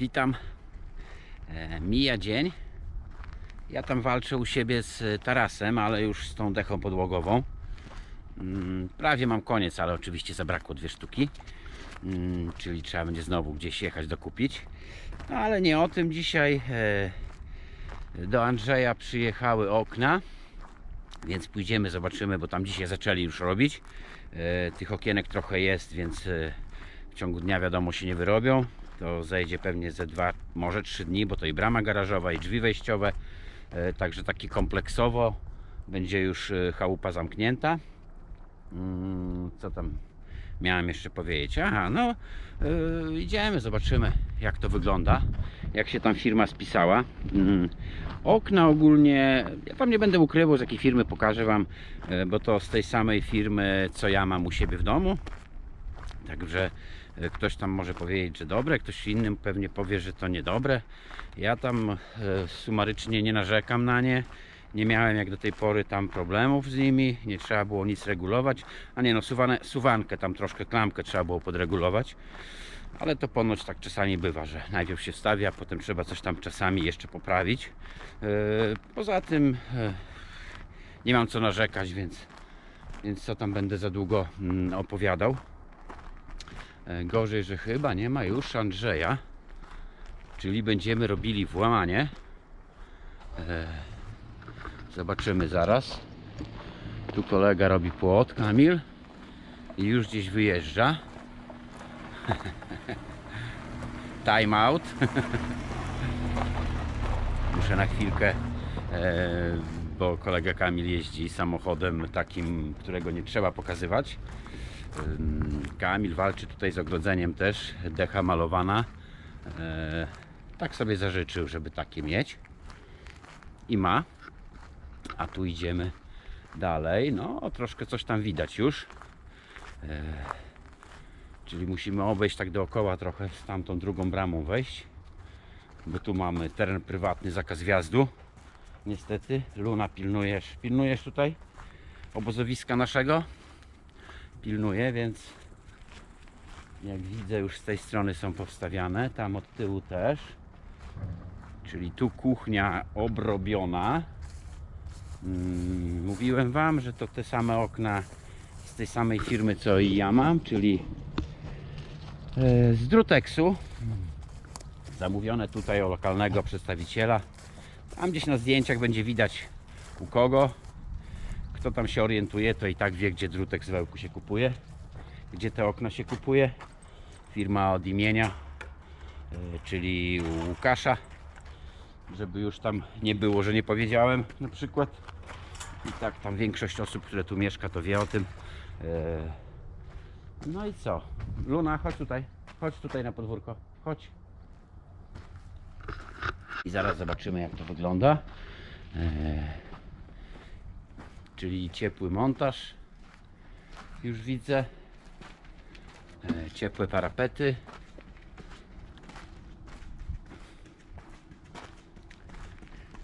Witam. E, mija dzień. Ja tam walczę u siebie z tarasem, ale już z tą dechą podłogową. Mm, prawie mam koniec, ale oczywiście zabrakło dwie sztuki. Mm, czyli trzeba będzie znowu gdzieś jechać dokupić. No, ale nie o tym dzisiaj. E, do Andrzeja przyjechały okna. Więc pójdziemy, zobaczymy, bo tam dzisiaj zaczęli już robić. E, tych okienek trochę jest, więc w ciągu dnia wiadomo się nie wyrobią. To zejdzie pewnie ze dwa, może trzy dni, bo to i brama garażowa, i drzwi wejściowe. E, Także taki kompleksowo będzie już e, chałupa zamknięta. Mm, Co tam miałem jeszcze powiedzieć? Aha, no yy, idziemy, zobaczymy jak to wygląda, jak się tam firma spisała. Mm, okna ogólnie, ja tam nie będę ukrywał z jakiej firmy, pokażę Wam, yy, bo to z tej samej firmy, co ja mam u siebie w domu. Także yy, ktoś tam może powiedzieć, że dobre, ktoś innym pewnie powie, że to niedobre. Ja tam yy, sumarycznie nie narzekam na nie. Nie miałem jak do tej pory tam problemów z nimi, nie trzeba było nic regulować. A nie no, suwane, suwankę tam troszkę, klamkę trzeba było podregulować. Ale to ponoć tak czasami bywa, że najpierw się wstawia, a potem trzeba coś tam czasami jeszcze poprawić. Yy, Poza tym nie mam co narzekać, więc, więc co tam będę za długo mm, opowiadał. Yy, Gorzej, że chyba nie ma już Andrzeja, czyli będziemy robili włamanie. Zobaczymy zaraz. Tu kolega robi płot, Kamil. I już gdzieś wyjeżdża. Time out. Muszę na chwilkę, e, bo kolega Kamil jeździ samochodem takim, którego nie trzeba pokazywać. Kamil walczy tutaj z ogrodzeniem też, decha malowana. E, tak sobie zażyczył, żeby takie mieć. I ma. A tu idziemy dalej. No, troszkę coś tam widać już. E, czyli musimy obejść tak dookoła trochę z tamtą drugą bramą wejść. Bo tu mamy teren prywatny, zakaz wjazdu. Niestety, Luna pilnujesz. Pilnujesz tutaj obozowiska naszego? Pilnuję, więc jak widzę już z tej strony są powstawiane. Tam od tyłu też. Czyli tu kuchnia obrobiona. Mm, Mówiłem Wam, że to te same okna z tej samej firmy co i ja mam, czyli e, z Druteksu. Zamówione tutaj o lokalnego przedstawiciela. Tam gdzieś na zdjęciach będzie widać u kogo. Kto tam się orientuje, to i tak wie, gdzie Drutek z Wełku się kupuje. Gdzie te okna się kupuje. Firma od imienia, e, czyli Łukasza żeby już tam nie było, że nie powiedziałem na przykład. I tak tam większość osób, które tu mieszka, to wie o tym. Eee, No i co? Luna, chodź tutaj. Chodź tutaj na podwórko. Chodź. I zaraz zobaczymy, jak to wygląda. Czyli ciepły montaż. Już widzę. Eee, Ciepłe parapety.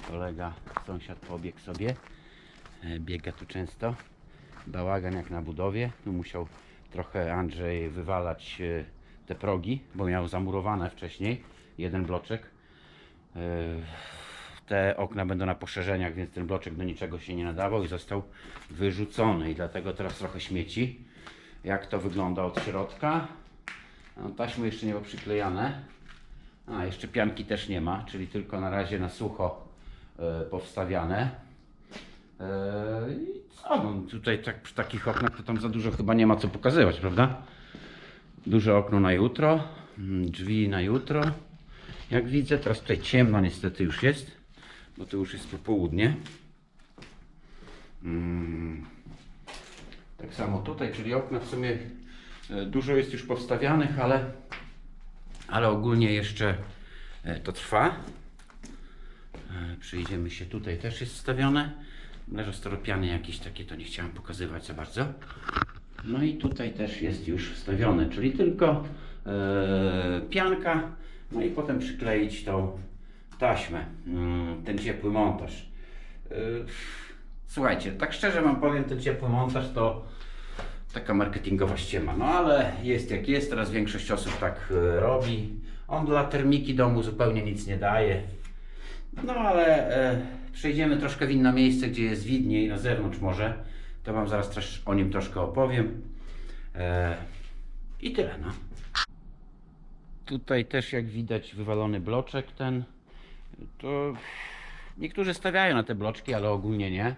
kolega, sąsiad pobiegł sobie. E, Biega tu często. Bałagan jak na budowie. Tu musiał trochę Andrzej wywalać e, te progi, bo miał zamurowane wcześniej jeden bloczek. Te okna będą na poszerzeniach, więc ten bloczek do niczego się nie nadawał i został wyrzucony. I dlatego teraz trochę śmieci. Jak to wygląda od środka? No, taśmy jeszcze nie było przyklejane. A, jeszcze pianki też nie ma, czyli tylko na razie na sucho e, powstawiane. E, I co, no, tutaj tak, przy takich oknach to tam za dużo chyba nie ma co pokazywać, prawda? Duże okno na jutro, mm, drzwi na jutro. Jak widzę, teraz tutaj ciemno niestety już jest, bo to już jest popołudnie. Mm. Tak samo tutaj, czyli okna w sumie e, dużo jest już powstawianych, ale ale ogólnie jeszcze e, to trwa. E, Przyjdziemy się tutaj, też jest wstawione. Leżą steropiany jakieś takie, to nie chciałem pokazywać za bardzo. No i tutaj też jest już wstawione, czyli tylko pianka, no i potem przykleić tą taśmę, mm, ten ciepły montaż. E, słuchajcie, tak szczerze wam powiem, ten ciepły montaż to taka marketingowa ściema. No ale jest jak jest, teraz większość osób tak e, robi. On dla termiki domu zupełnie nic nie daje. No ale e, przejdziemy troszkę w inne miejsce, gdzie jest widniej, na zewnątrz może. To Wam zaraz też o nim troszkę opowiem. E, I tyle, no. Tutaj też jak widać wywalony bloczek ten. To niektórzy stawiają na te bloczki, ale ogólnie nie.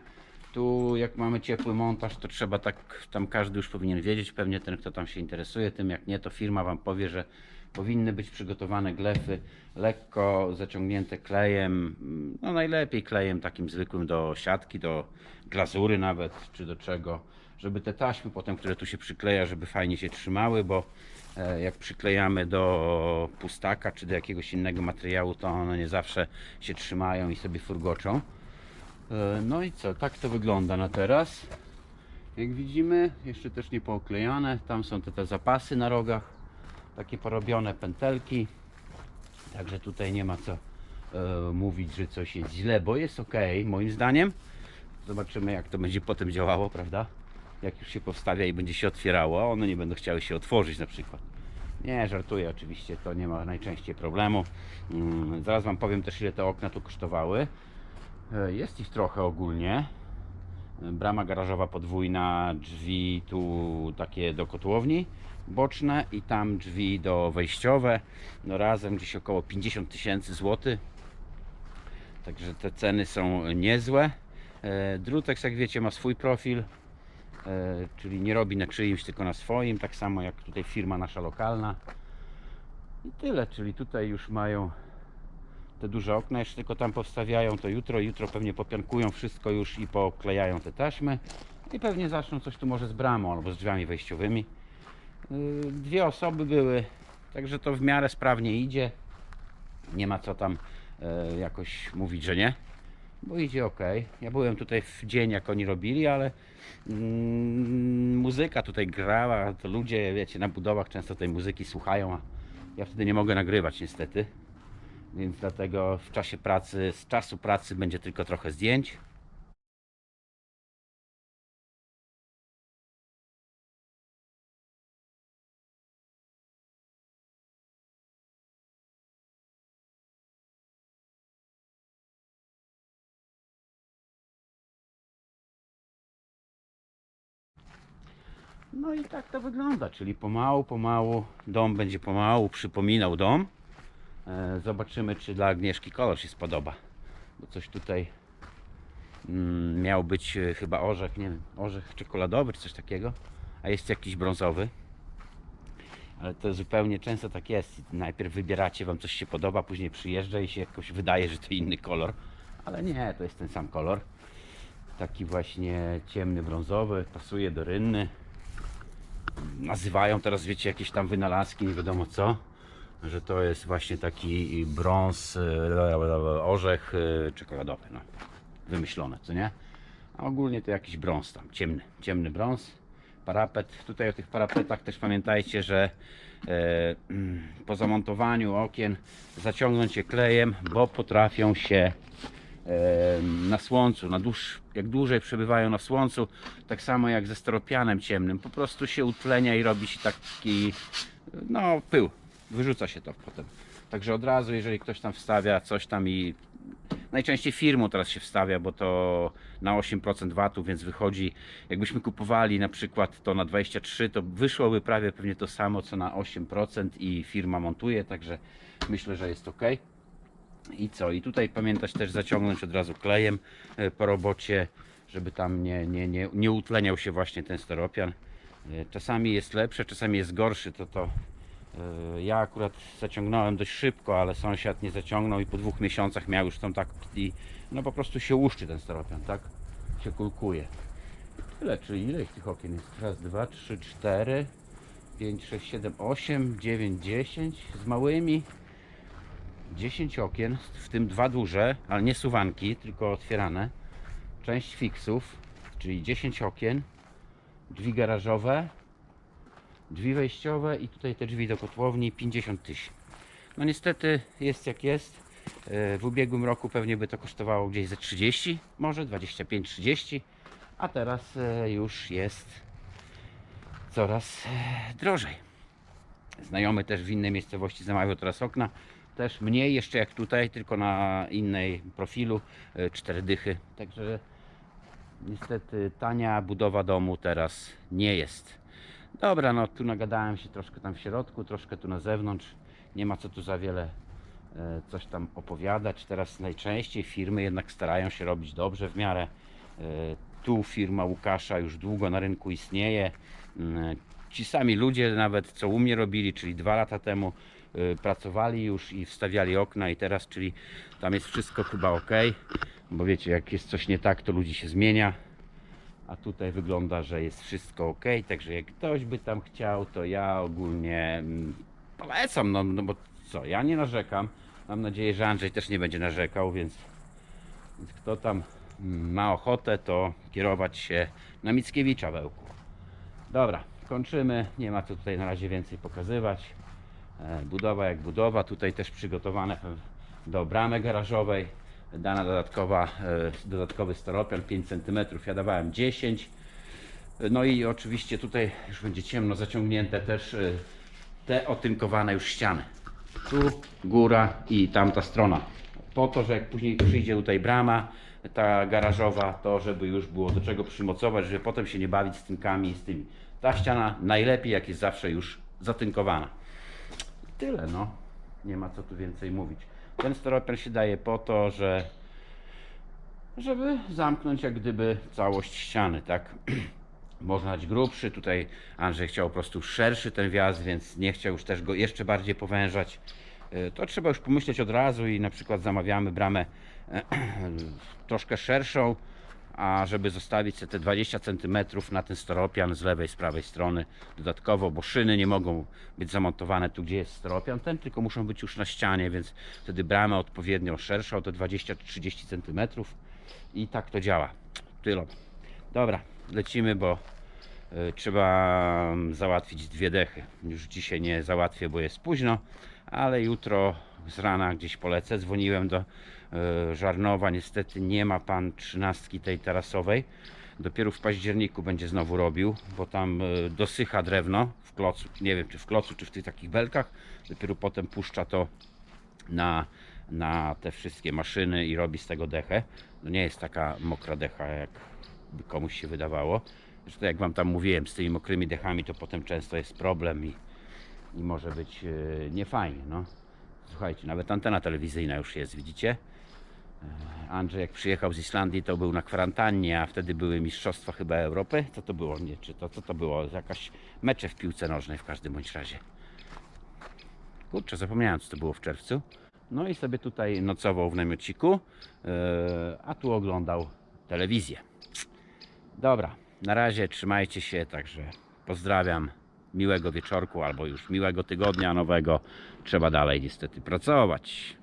Tu jak mamy ciepły montaż, to trzeba tak, tam każdy już powinien wiedzieć, pewnie ten kto tam się interesuje tym, jak nie to firma Wam powie, że powinny być przygotowane glefy lekko zaciągnięte klejem, no najlepiej klejem takim zwykłym do siatki, do glazury nawet, czy do czego, żeby te taśmy potem, które tu się przykleja, żeby fajnie się trzymały, bo jak przyklejamy do pustaka czy do jakiegoś innego materiału, to one nie zawsze się trzymają i sobie furgoczą. E, No i co, tak to wygląda na teraz. Jak widzimy, jeszcze też nie pooklejane. Tam są te, te zapasy na rogach, takie porobione pętelki. Także tutaj nie ma co e, mówić, że coś jest źle, bo jest ok, moim zdaniem. Zobaczymy, jak to będzie potem działało, prawda? Jak już się powstawia i będzie się otwierało, one nie będą chciały się otworzyć na przykład. Nie, żartuję oczywiście, to nie ma najczęściej problemu. Mm, zaraz Wam powiem też, ile te okna tu kosztowały. E, Jest ich trochę ogólnie. Brama garażowa podwójna, drzwi tu takie do kotłowni boczne i tam drzwi do wejściowe. No razem gdzieś około 50 tysięcy złotych. Także te ceny są niezłe. E, Drutex, jak wiecie, ma swój profil, czyli nie robi na czyimś, tylko na swoim. Tak samo jak tutaj firma nasza lokalna. I tyle, czyli tutaj już mają te duże okna, jeszcze tylko tam powstawiają to jutro. Jutro pewnie popiankują wszystko już i poklejają te taśmy. I pewnie zaczną coś tu może z bramą albo z drzwiami wejściowymi. Yy, Dwie osoby były, także to w miarę sprawnie idzie. Nie ma co tam e, jakoś mówić, że nie, bo idzie ok. Ja byłem tutaj w dzień, jak oni robili, ale mm, muzyka tutaj grała, to ludzie, wiecie, na budowach często tej muzyki słuchają, a ja wtedy nie mogę nagrywać niestety. Więc dlatego w czasie pracy, z czasu pracy będzie tylko trochę zdjęć. No i tak to wygląda, czyli pomału, pomału dom będzie pomału przypominał dom. E, Zobaczymy, czy dla Agnieszki kolor się spodoba. Bo coś tutaj mm, miał być e, chyba orzech, nie wiem, orzech czekoladowy czy coś takiego, a jest jakiś brązowy. Ale to zupełnie często tak jest. Najpierw wybieracie, wam coś się podoba, później przyjeżdża i się jakoś wydaje, że to inny kolor. Ale nie, to jest ten sam kolor. Taki właśnie ciemny brązowy, pasuje do rynny. Nazywają teraz, wiecie, jakieś tam wynalazki, nie wiadomo co że to jest właśnie taki brąz, e, orzech e, czekoladowy, no. Wymyślone, co nie? A ogólnie to jakiś brąz tam, ciemny, ciemny brąz. Parapet, tutaj o tych parapetach też pamiętajcie, że e, mm, po zamontowaniu okien zaciągnąć je klejem, bo potrafią się na słońcu, na dłuż, jak dłużej przebywają na słońcu, tak samo jak ze steropianem ciemnym, po prostu się utlenia i robi się taki, no pył, wyrzuca się to potem. Także od razu, jeżeli ktoś tam wstawia coś tam i najczęściej firmą teraz się wstawia, bo to na 8% VAT-u, więc wychodzi, jakbyśmy kupowali na przykład to na 23, to wyszłoby prawie pewnie to samo co na 8% i firma montuje, także myślę, że jest ok. I co? I tutaj pamiętać też zaciągnąć od razu klejem e, po robocie, żeby tam nie, nie, nie, nie utleniał się właśnie ten steropian. E, Czasami jest lepsze, czasami jest gorszy, to to e, ja akurat zaciągnąłem dość szybko, ale sąsiad nie zaciągnął i po dwóch miesiącach miał już tą tak i no po prostu się łuszczy ten steropian, tak? Się kulkuje. Tyle, czyli ile tych okien jest? Raz, dwa, trzy, cztery, pięć, sześć, siedem, osiem, dziewięć, dziesięć z małymi. 10 okien, w tym dwa duże, ale nie suwanki, tylko otwierane. Część fiksów, czyli 10 okien, drzwi garażowe, drzwi wejściowe i tutaj te drzwi do kotłowni 50 tysięcy. No niestety jest jak jest. E, W ubiegłym roku pewnie by to kosztowało gdzieś ze 30, może 25-30, a teraz e, już jest coraz e, drożej. Znajomy też w innej miejscowości zamawiał teraz okna. Też mniej jeszcze jak tutaj, tylko na innej profilu. e, Cztery dychy. Także niestety tania budowa domu teraz nie jest. Dobra, no tu nagadałem się troszkę tam w środku, troszkę tu na zewnątrz. Nie ma co tu za wiele e, coś tam opowiadać. Teraz najczęściej firmy jednak starają się robić dobrze w miarę. E, Tu firma Łukasza już długo na rynku istnieje. Mm, Ci sami ludzie nawet co u mnie robili, czyli dwa lata temu pracowali już i wstawiali okna i teraz, czyli tam jest wszystko chyba ok, bo wiecie jak jest coś nie tak to ludzi się zmienia. A tutaj wygląda, że jest wszystko ok, także jak ktoś by tam chciał, to ja ogólnie mm, polecam, no, no bo co, ja nie narzekam. Mam nadzieję, że Andrzej też nie będzie narzekał, więc, więc kto tam mm, ma ochotę, to kierować się na Mickiewicza wełku. Dobra, kończymy. Nie ma co tutaj na razie więcej pokazywać. E, Budowa jak budowa. Tutaj też przygotowane do bramy garażowej. Dana dodatkowa, e, dodatkowy steropian 5 cm. Ja dawałem 10 no i oczywiście tutaj już będzie ciemno zaciągnięte też e, te otynkowane już ściany. Tu góra i tamta strona. Po to, że jak później przyjdzie tutaj brama, ta garażowa, to żeby już było do czego przymocować, żeby potem się nie bawić z tynkami i z tymi. Ta ściana najlepiej jak jest zawsze już zatynkowana. Tyle no. Nie ma co tu więcej mówić. Ten steropian się daje po to, że żeby zamknąć jak gdyby całość ściany, tak? Można dać grubszy, tutaj Andrzej chciał po prostu szerszy ten wjazd, więc nie chciał już też go jeszcze bardziej powężać. Y, To trzeba już pomyśleć od razu i na przykład zamawiamy bramę troszkę szerszą, a żeby zostawić sobie te 20 cm na ten steropian z lewej, z prawej strony dodatkowo, bo szyny nie mogą być zamontowane tu, gdzie jest steropian, ten tylko muszą być już na ścianie, więc wtedy bramę odpowiednio szerszą, o te 20-30 cm i tak to działa. Tyle. Dobra, lecimy, bo y, trzeba mm, załatwić dwie dechy. Już dzisiaj nie załatwię, bo jest późno, ale jutro z rana gdzieś polecę. Dzwoniłem do Żarnowa, niestety nie ma pan trzynastki tej tarasowej. Dopiero w październiku będzie znowu robił, bo tam y, dosycha drewno w klocu, nie wiem czy w klocu, czy w tych takich belkach. Dopiero potem puszcza to na, na te wszystkie maszyny i robi z tego dechę. No nie jest taka mokra decha, jak by komuś się wydawało. Zresztą jak Wam tam mówiłem, z tymi mokrymi dechami to potem często jest problem i, i może być yy, niefajnie. No. Słuchajcie, nawet antena telewizyjna już jest, widzicie? E, Andrzej jak przyjechał z Islandii to był na kwarantannie, a wtedy były mistrzostwa chyba Europy. Co to było? Nie, czy to co to było? Jakaś mecze w piłce nożnej w każdym bądź razie. Kurczę, zapomniałem co to było w czerwcu. No i sobie tutaj nocował w namiociku, yy, a tu oglądał telewizję. Dobra, na razie trzymajcie się, także pozdrawiam. Miłego wieczorku albo już miłego tygodnia nowego. Trzeba dalej niestety pracować.